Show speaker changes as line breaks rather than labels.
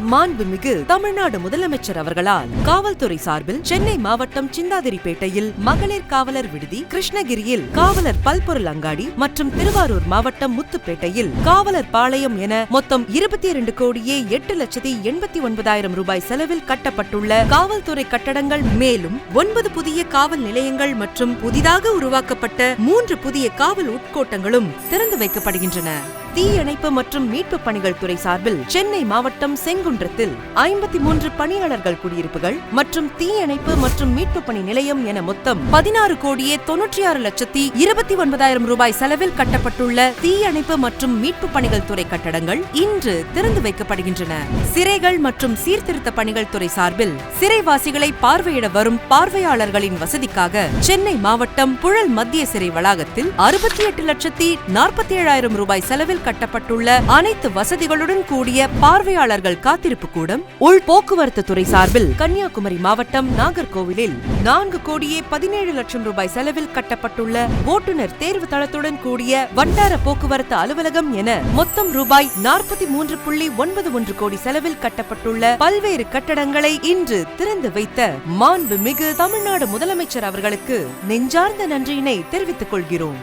மாண்புமிகு தமிழ்நாடு முதலமைச்சர் அவர்களால் காவல்துறை சார்பில் சென்னை மாவட்டம் சிந்தாதிரிப்பேட்டையில் மகளிர் காவலர் விடுதி கிருஷ்ணகிரியில் காவலர் பல்பொருள் அங்காடி மற்றும் திருவாரூர் மாவட்டம் முத்துப்பேட்டையில் காவலர் பாளையம் என மொத்தம் இருபத்தி இரண்டு கோடியே எட்டு லட்சத்தி எண்பத்தி ஒன்பதாயிரம் ரூபாய் செலவில் கட்டப்பட்டுள்ள காவல்துறை கட்டடங்கள் மேலும் ஒன்பது புதிய காவல் நிலையங்கள் மற்றும் புதிதாக உருவாக்கப்பட்ட மூன்று புதிய காவல் உட்கோட்டங்களும் திறந்து வைக்கப்படுகின்றன. தீயணைப்பு மற்றும் மீட்பு பணிகள் துறை சார்பில் சென்னை மாவட்டம் செங்குன்றத்தில் ஐம்பத்தி மூன்று பணியாளர்கள் குடியிருப்புகள் மற்றும் தீயணைப்பு மற்றும் மீட்பு பணி நிலையம் என மொத்தம் பதினாறு கோடியே தொன்னூற்றி ஆறு லட்சத்தி இருபத்தி ஒன்பதாயிரம் ரூபாய் செலவில் கட்டப்பட்டுள்ள தீயணைப்பு மற்றும் மீட்பு பணிகள் துறை கட்டடங்கள் இன்று திறந்து வைக்கப்படுகின்றன. சிறைகள் மற்றும் சீர்திருத்த பணிகள் துறை சார்பில் சிறைவாசிகளை பார்வையிட வரும் பார்வையாளர்களின் வசதிக்காக சென்னை மாவட்டம் புழல் மத்திய சிறை வளாகத்தில் அறுபத்தி எட்டு லட்சத்தி நாற்பத்தி ஏழாயிரம் ரூபாய் செலவில் கட்டப்பட்டுள்ள அனைத்து வசதிகளுடன் கூடிய பார்வையாளர்கள் காத்திருப்பு கூடம் உள் போக்குவரத்து துறை சார்பில் கன்னியாகுமரி மாவட்டம் நாகர்கோவிலில் நான்கு கோடியே பதினேழு லட்சம் ரூபாய் செலவில் கட்டப்பட்டுள்ள ஓட்டுநர் தேர்வு தளத்துடன் கூடிய வட்டார போக்குவரத்து அலுவலகம் என மொத்தம் ரூபாய் நாற்பத்தி மூன்று புள்ளி ஒன்பது ஒன்று கோடி செலவில் கட்டப்பட்டுள்ள பல்வேறு கட்டடங்களை இன்று திறந்து வைத்த மாண்புமிகு தமிழ்நாடு முதலமைச்சர் அவர்களுக்கு நெஞ்சார்ந்த நன்றியினை தெரிவித்துக் கொள்கிறோம்.